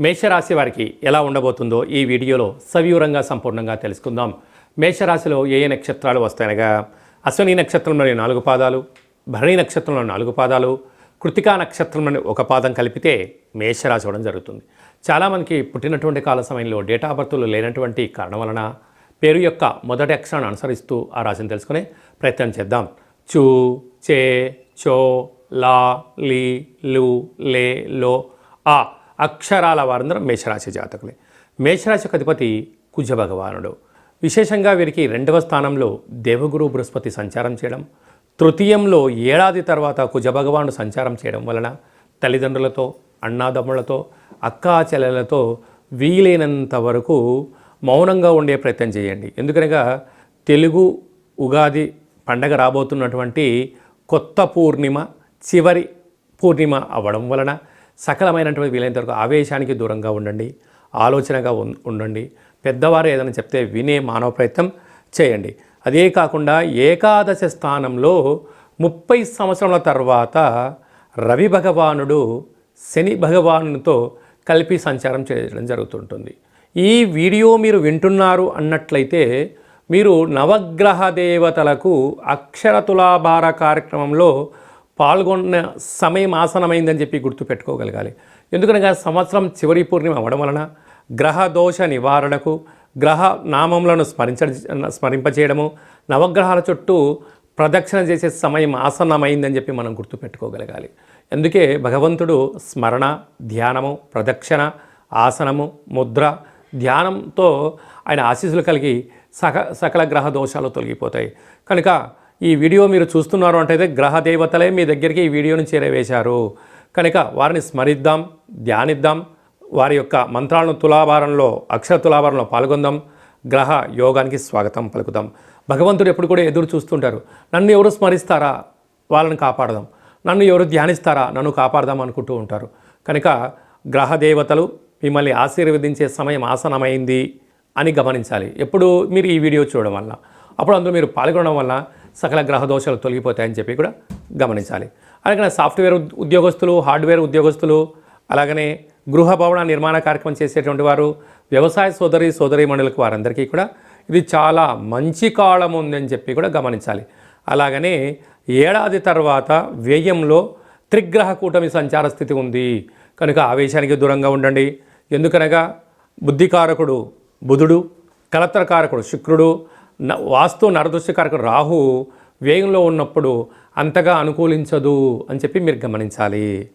మేషరాశి వారికి ఎలా ఉండబోతుందో ఈ వీడియోలో సవివరంగా సంపూర్ణంగా తెలుసుకుందాం. మేషరాశిలో ఏ ఏ నక్షత్రాలు వస్తాయనగా? అశ్వని నక్షత్రంలోని నాలుగు పాదాలు భరణి నక్షత్రంలో నాలుగు పాదాలు కృతికా నక్షత్రంలోని ఒక పాదం కలిపితే మేషరాశి అవ్వడం జరుగుతుంది. చాలామందికి పుట్టినటువంటి కాల సమయంలో డేటా బర్త్లు లేనటువంటి కారణం వలన పేరు యొక్క మొదటి అక్షరాన్ని అనుసరిస్తూ ఆ రాశిని తెలుసుకునే ప్రయత్నం చేద్దాం. చూ చే చో లా లీ లు లే లో ఆ అక్షరాల వారందరూ మేషరాశి జాతకులే. మేషరాశి అధిపతి కుజ భగవానుడు. విశేషంగా వీరికి రెండవ స్థానంలో దేవగురు బృహస్పతి సంచారం చేయడం తృతీయంలో ఏడాది తర్వాత కుజభగవానుడు సంచారం చేయడం వలన తల్లిదండ్రులతో అన్నాదమ్ములతో అక్కా చెల్లెలతో వీలైనంత వరకు మౌనంగా ఉండే ప్రయత్నం చేయండి. ఎందుకనగా తెలుగు ఉగాది పండగ రాబోతున్నటువంటి కొత్త పూర్ణిమ చివరి పూర్ణిమ అవ్వడం వలన సకలమైనటువంటి వీలైనంత వరకు ఆవేశానికి దూరంగా ఉండండి ఆలోచనగా ఉం- ఉండండి. పెద్దవారు ఏదైనా చెప్తే వినే మానవ ప్రయత్నం చేయండి. అదే కాకుండా ఏకాదశ స్థానంలో ముప్పై సంవత్సరాల తర్వాత రవి భగవానుడు శని భగవానునితో కలిపి సంచారం చేయడం జరుగుతుంటుంది. ఈ వీడియో మీరు వింటున్నారు అన్నట్లయితే మీరు నవగ్రహ దేవతలకు అక్షర తులాభార కార్యక్రమంలో పాల్గొన్న సమయం ఆసనమైందని చెప్పి గుర్తుపెట్టుకోగలగాలి. ఎందుకనగా సంవత్సరం చివరి పూర్ణిమ అవ్వడం వలన గ్రహ దోష నివారణకు గ్రహ నామములను స్మరించ స్మరింపచేయడము నవగ్రహాల చుట్టూ ప్రదక్షిణ చేసే సమయం ఆసన్నమైందని చెప్పి మనం గుర్తుపెట్టుకోగలగాలి. అందుకే భగవంతుడు స్మరణ ధ్యానము ప్రదక్షిణ ఆసనము ముద్ర ధ్యానంతో ఆయన ఆశీస్సులు కలిగి సక సకల గ్రహ దోషాలు తొలగిపోతాయి. కనుక ఈ వీడియో మీరు చూస్తున్నారు అంటే అయితే గ్రహ దేవతలే మీ దగ్గరికి ఈ వీడియోను చేరవేశారు. కనుక వారిని స్మరిద్దాం ధ్యానిద్దాం వారి యొక్క మంత్రాలను తులాభారంలో అక్షర తులాభారంలో పాల్గొందాం. గ్రహ యోగానికి స్వాగతం పలుకుదాం. భగవంతుడు ఎప్పుడు కూడా ఎదురు చూస్తుంటారు. నన్ను ఎవరు స్మరిస్తారా? వాళ్ళని కాపాడదాం. నన్ను ఎవరు ధ్యానిస్తారా? నన్ను కాపాడదాం అనుకుంటూ ఉంటారు. కనుక గ్రహ దేవతలు మిమ్మల్ని ఆశీర్వదించే సమయం ఆసనమైంది అని గమనించాలి. ఎప్పుడు మీరు ఈ వీడియో చూడడం వల్ల అప్పుడు అందులో మీరు పాల్గొనడం వల్ల సకల గ్రహ దోషాలు తొలగిపోతాయని చెప్పి కూడా గమనించాలి. అలాగే సాఫ్ట్వేర్ ఉద్యోగస్తులు హార్డ్వేర్ ఉద్యోగస్తులు అలాగనే గృహ భవన నిర్మాణ కార్యక్రమం చేసేటువంటి వారు వ్యవసాయ సోదరి సోదరీమణులకు వారందరికీ కూడా ఇది చాలా మంచి కాలం ఉందని చెప్పి కూడా గమనించాలి. అలాగనే ఏడాది తర్వాత వ్యయంలో త్రిగ్రహ కూటమి సంచార స్థితి ఉంది. కనుక ఆవేశానికి దూరంగా ఉండండి. ఎందుకనగా బుద్ధికారకుడు బుధుడు కలత్రకారకుడు శుక్రుడు న- వాస్తు నరదృష్టికారకుడు రాహు వ్యయంలో ఉన్నప్పుడు అంతగా అనుకూలించదు అని చెప్పి మీరు గమనించాలి.